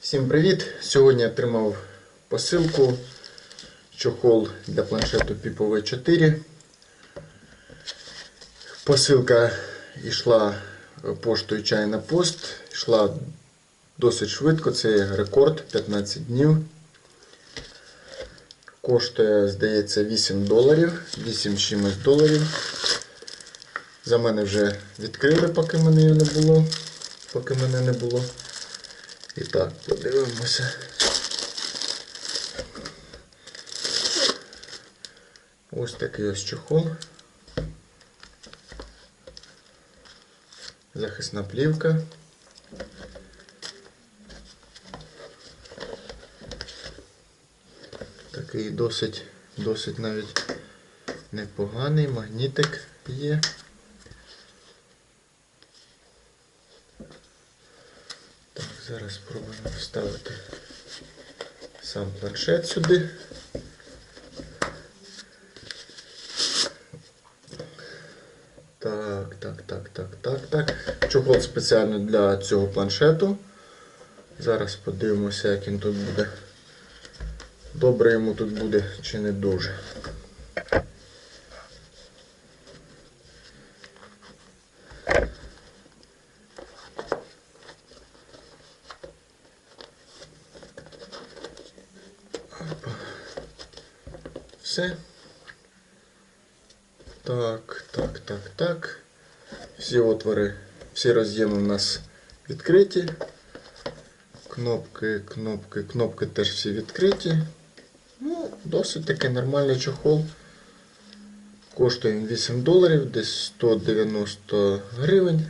Всім привіт! Сьогодні отримав посилку чохол для планшету Pipo 4 Посилка йшла поштою чайна пост, йшла досить швидко, це рекорд 15 днів. Коштує, здається, 8 доларів, 8 з чимось доларів. За мене вже відкрили, поки мене не було. Поки мене не було. І так, подивимося. Ось такий ось чохол. Захисна плівка. Такий досить, досить навіть непоганий магнітик є. Зараз спробуємо вставити сам планшет сюди. Так, так, так, так, так, так. Чохол спеціально для цього планшету. Зараз подивимося, як він тут буде. Добре йому тут буде чи не дуже. Все. Так, так, так, так. Всі отвори, всі роз'єми у нас відкриті. Кнопки, кнопки, кнопки теж всі відкриті. Ну, досить таки нормальний чохол. Коштує він 8 доларів, десь 190 гривень.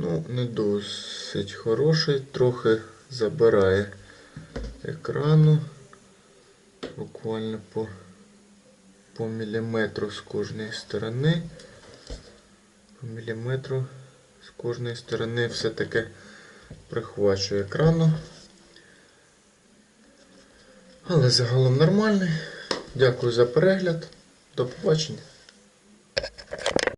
Ну, не досить хороший, трохи забирає екрану. Буквально по, по міліметру з кожної сторони. По міліметру з кожної сторони все-таки прихвачує екрану. Але загалом нормальний. Дякую за перегляд. До побачення.